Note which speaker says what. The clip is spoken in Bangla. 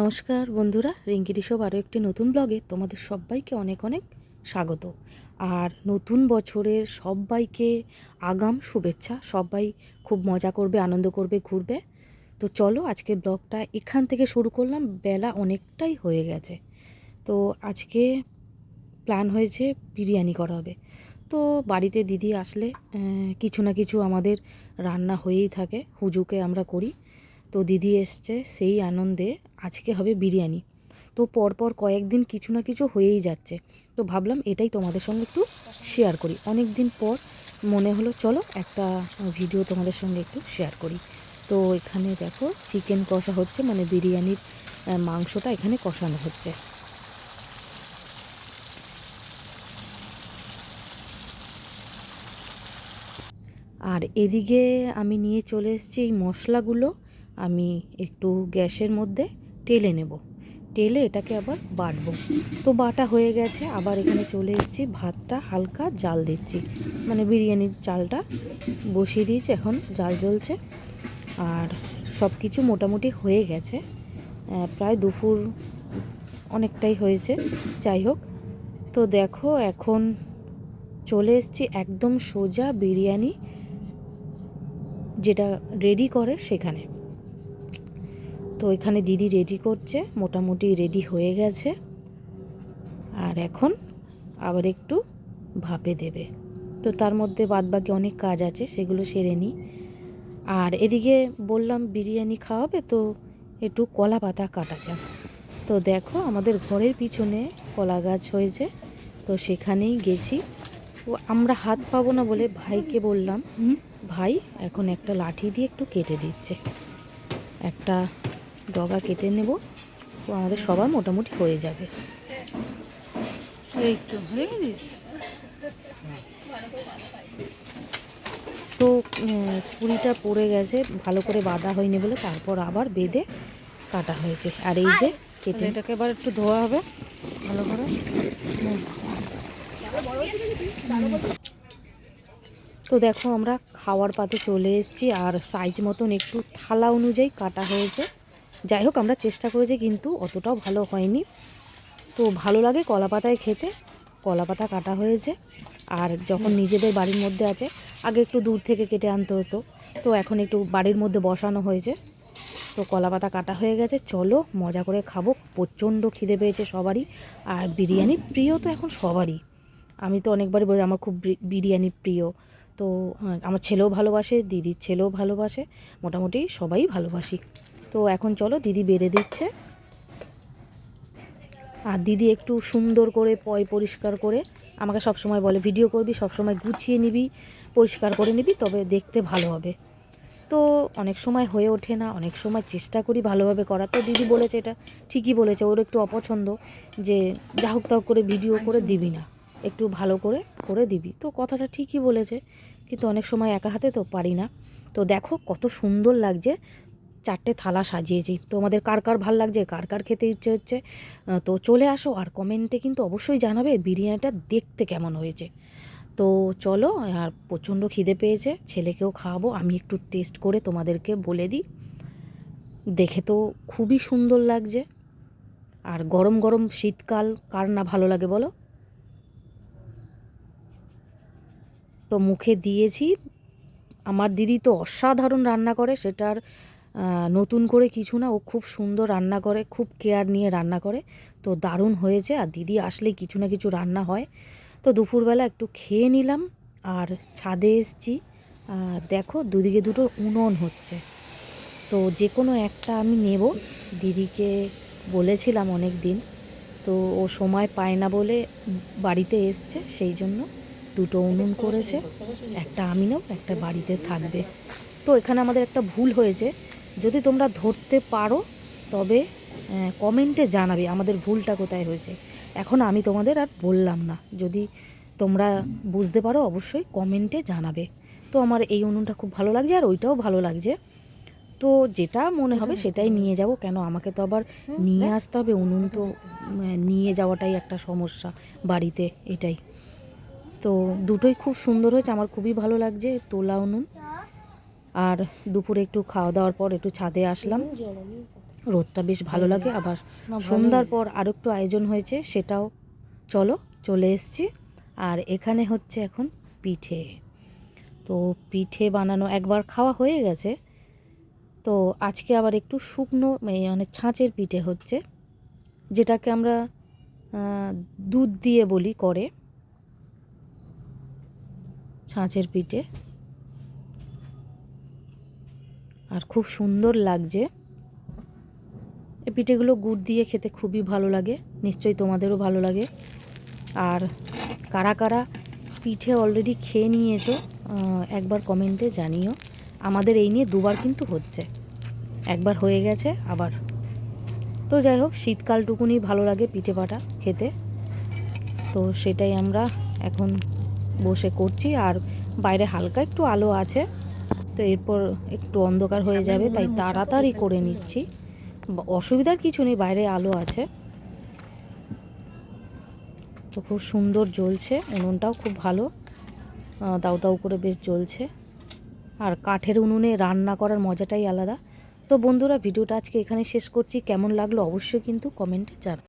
Speaker 1: নমস্কার বন্ধুরা, রিঙ্কি রিসব আরও একটি নতুন ব্লগে তোমাদের সবাইকে অনেক অনেক স্বাগত। আর নতুন বছরের সবাইকে আগাম শুভেচ্ছা, সবাই খুব মজা করবে, আনন্দ করবে, ঘুরবে। তো চলো আজকের ব্লগটা এখান থেকে শুরু করলাম, বেলা অনেকটাই হয়ে গেছে। তো আজকে প্ল্যান হয়েছে বিরিয়ানি করা হবে। তো বাড়িতে দিদি আসলে কিছু না কিছু আমাদের রান্না হয়েই থাকে, হুজুকে আমরা করি। তো দিদি এসছে সেই আনন্দে, আজকে হবে বিরিয়ানি। তো পরপর কয়েকদিন কিছু না কিছু হয়েই যাচ্ছে। তো ভাবলাম এটাই তোমাদের সঙ্গে একটু শেয়ার করি। অনেক দিন পর মনে হলো, চলো একটা ভিডিও তোমাদের সঙ্গে একটু শেয়ার করি। তো এখানে দেখো চিকেন কষা হচ্ছে মানে বিরিয়ানির মাংসটা এখানে কষানো হচ্ছে। আর এদিকে আমি নিয়ে চলে এসেছি এই মশলাগুলো। আমি একটু গ্যাসের মধ্যে টেলে নেব। টেলে এটাকে আবার বাটবো। তো বাটা হয়ে গেছে, আবার এখানে চলে এসেছি, ভাতটা হালকা জাল দিচ্ছি। মানে বিরিয়ানির চালটা বসিয়ে দিয়েছি, এখন জাল জ্বলছে। আর সব কিছু মোটামুটি হয়ে গেছে। প্রায় দুপুর অনেকটাই হয়েছে, যাই হোক। তো দেখো, এখন চলে এসেছি একদম সোজা বিরিয়ানি যেটা রেডি করে সেখানে। তো এখানে দিদি রেডি করছে, মোটামুটি রেডি হয়ে গেছে। আর এখন আবার একটু ভাপে দেবে। তো তার মধ্যে বাদবাকি অনেক কাজ আছে, সেগুলো সেরে নিই। আর এদিকে বললাম বিরিয়ানি খাওয়াবে, তো একটু কলা পাতা কাটা যাক। তো দেখো আমাদের ঘরের পিছনে কলা গাছ হয়েছে, তো সেখানেই গেছি। ও আমরা হাত পাবো না বলে ভাইকে বললাম ভাই এখন একটা লাঠি দিয়ে একটু কেটে দিচ্ছে। একটা ডগা কেটে নেব। তো আমাদের সবার মোটামুটি হয়ে যাবে।
Speaker 2: এই তো হয়ে গেছিস
Speaker 1: তো উম, পড়ে গেছে ভালো করে বাঁধা হয়নি বলে তারপর আবার বেঁধে কাটা হয়েছে। আর এই যে কেটে
Speaker 2: এটাকে এবার একটু ধোয়া হবে ভালো করে।
Speaker 1: তো দেখো আমরা খাওয়ার পাতে চলে এসেছি আর সাইজ মতন একটু থালা অনুযায়ী কাটা হয়েছে। যাই হোক, আমরা চেষ্টা করেছি কিন্তু অতটাও ভালো হয়নি। তো ভালো লাগে কলা পাতায় খেতে কলা পাতা কাটা হয়েছে। আর যখন নিজেদের বাড়ির মধ্যে আছে, আগে একটু দূর থেকে কেটে আনতে হতো। তো এখন একটু বাড়ির মধ্যে বসানো হয়েছে। তো কলা পাতা কাটা হয়ে গেছে। চলো, মজা করে খাব। প্রচণ্ড খিদে পেয়েছে সবারই। আর বিরিয়ানি প্রিয় তো এখন সবারই। আমি তো অনেকবারই বলি, আমার খুব বিরিয়ানি প্রিয়। তো আমার ছেলেও ভালোবাসে, দিদির ছেলেও ভালোবাসে। মোটামুটি সবাই ভালোবাসি। তো এখন চলো দিদি বেড়ে দিচ্ছে। আর দিদি একটু সুন্দর করে পয় পরিষ্কার করে আমাকে সব সময় বলে, ভিডিও করবি সব সময় গুছিয়ে নিবি, পরিষ্কার করে নিবি, তবে দেখতে ভালো হবে। তো অনেক সময় হয়ে ওঠে না, অনেক সময় চেষ্টা করি ভালোভাবে করার। তো দিদি বলেছে এটা, ঠিকই বলেছে, ওর একটু অপছন্দ যে যা হোক তা হোক করে ভিডিও করে দিবি না, একটু ভালো করে করে দিবি। তো কথাটা ঠিকই বলেছে, কিন্তু অনেক সময় একা হাতে তো পারি না। তো দেখো কত সুন্দর লাগছে চারটে থালা সাজিয়েছি। তো আমাদের কার কার ভালো লাগছে, কার কার খেতে ইচ্ছে হচ্ছে তো চলে আসো আর কমেন্টে কিন্তু অবশ্যই জানাবে বিরিয়ানিটা দেখতে কেমন হয়েছে। তো চলো, আর প্রচণ্ড খিদে পেয়েছে, ছেলেকেও খাওয়াবো, আমি একটু টেস্ট করে তোমাদেরকে বলে দিই। দেখে তো খুবই সুন্দর লাগছে। আর গরম গরম শীতকাল, কার না ভালো লাগে বলো? তো মুখে দিয়েছি, আমার দিদি তো অসাধারণ রান্না করে, সেটার নতুন করে কিছু না, ও খুব সুন্দর রান্না করে, খুব কেয়ার নিয়ে রান্না করে। তো দারুণ হয়েছে, আর দিদি আসলেই কিছু না কিছু রান্না হয়। তো দুপুরবেলা একটু খেয়ে নিলাম, আর ছাদে এসছি। আর দেখো, দুদিকে দুটো উনুন হচ্ছে। তো যে কোনো একটা আমি নেব। দিদিকে বলেছিলাম অনেক দিন তো ও সময় পায় না বলে বাড়িতে এসছে, সেই জন্য দুটো উনুন করেছে। একটা আমি নেব, একটা বাড়িতে থাকবে। তো এখানে আমাদের একটা ভুল হয়েছে। যদি তোমরা ধরতে পারো, তবে কমেন্টে জানাবে আমাদের ভুলটা কোথায় হয়েছে। এখন আমি তোমাদের আর বললাম না। যদি তোমরা বুঝতে পারো, অবশ্যই কমেন্টে জানাবে। তো আমার এই উনুনটা খুব ভালো লাগছে আর ওইটাও ভালো লাগছে। তো যেটা মনে হবে সেটাই নিয়ে যাব। কেন আমাকে তো আবার নিয়ে আসতে হবে। উনুন তো নিয়ে যাওয়াটাই একটা সমস্যা বাড়িতে এটাই। তো দুটোই খুব সুন্দর হয়েছে। আমার খুবই ভালো লাগছে তোলা উনুন। আর দুপুরে একটু খাওয়া দাওয়ার পর একটু ছাদে আসলাম। রোদটা বেশ ভালো লাগে আবার সন্ধ্যার পর আর একটু আয়োজন হয়েছে সেটাও চলো চলে এসছি। আর এখানে হচ্ছে এখন পিঠে। তো পিঠে বানানো একবার খাওয়া হয়ে গেছে। তো আজকে আবার একটু শুকনো এই মানে ছাঁচের পিঠে হচ্ছে যেটাকে আমরা দুধ দিয়ে বলি করে ছাঁচের পিঠে। আর খুব সুন্দর লাগছে। এই পিঠেগুলো গুড় দিয়ে খেতে খুবই ভালো লাগে, নিশ্চয়ই তোমাদেরও ভালো লাগে। আর কারা কারা পিঠে অলরেডি খেয়ে নিয়েছো একবার কমেন্টে জানিও। আমাদের এই নিয়ে দুবার কিন্তু হচ্ছে। একবার হয়ে গেছে, আবার। তো যাই হোক, শীতকালটুকুনি ভালো লাগে পিঠে পাটা খেতে। তো সেটাই আমরা এখন বসে করছি, আর বাইরে হালকা একটু আলো আছে। তো এরপর একটু অন্ধকার হয়ে যাবে তাই তাড়াতাড়ি করে নিচ্ছি। অসুবিধার কিছু নেই বাইরে আলো আছে। তো খুব সুন্দর জ্বলছে উনুনটাও খুব ভালো। দাউ দাউ করে বেশ জ্বলছে। আর কাঠের উনুনে রান্না করার মজাটাই আলাদা। তো বন্ধুরা ভিডিওটা আজকে এখানে শেষ করছি। কেমন লাগল অবশ্যই কিন্তু কমেন্টে জানা